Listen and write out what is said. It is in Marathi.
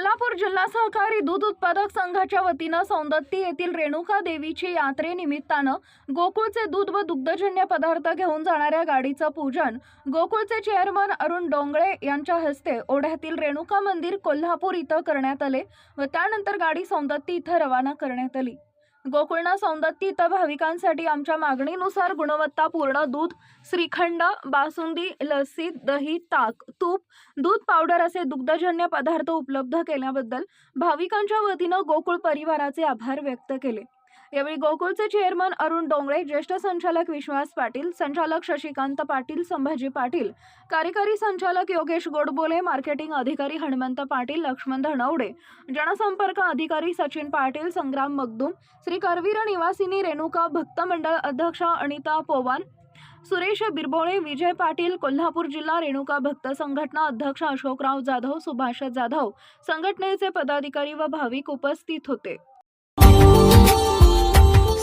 कोल्हापूर जिल्हा सहकारी दूध उत्पादक संघाच्या वतीनं सौंदत्ती येथील रेणुका देवीची यात्रेनिमित्तानं गोकुळचे दूध व दुग्धजन्य पदार्थ घेऊन जाणाऱ्या गाडीचं पूजन गोकुळचे चेअरमन अरुण डोंगळे यांच्या हस्ते ओढ्यातील रेणुका मंदिर कोल्हापूर इथं करण्यात आले व त्यानंतर गाडी सौंदत्ती इथं रवाना करण्यात आली. गोकुळना सौंदत्ती इथं भाविकांसाठी आमच्या मागणीनुसार गुणवत्तापूर्ण दूध श्रीखंड बासुंदी लस्सी दही ताक तूप दूध पावडर असे दुग्धजन्य पदार्थ उपलब्ध केल्याबद्दल भाविकांच्या वतीनं गोकुळ परिवाराचे आभार व्यक्त केले. यावेळी गोकुळचे चेअरमन अरुण डोंगळे ज्येष्ठ संचालक विश्वास पाटील संचालक शशिकांत पाटील संभाजी पाटील कार्यकारी संचालक योगेश गोडबोले मार्केटिंग अधिकारी हनुमंत पाटील लक्ष्मण धनवडे जनसंपर्क अधिकारी सचिन पाटील संग्राम मगदूम श्री करवीर निवासिनी रेणुका भक्त मंडळ अध्यक्ष अनिता पोवान सुरेश बिरबोळे विजय पाटील कोल्हापूर जिल्हा रेणुका भक्त संघटना अध्यक्ष अशोकराव जाधव सुभाष जाधव संघटनेचे पदाधिकारी व भाविक उपस्थित होते.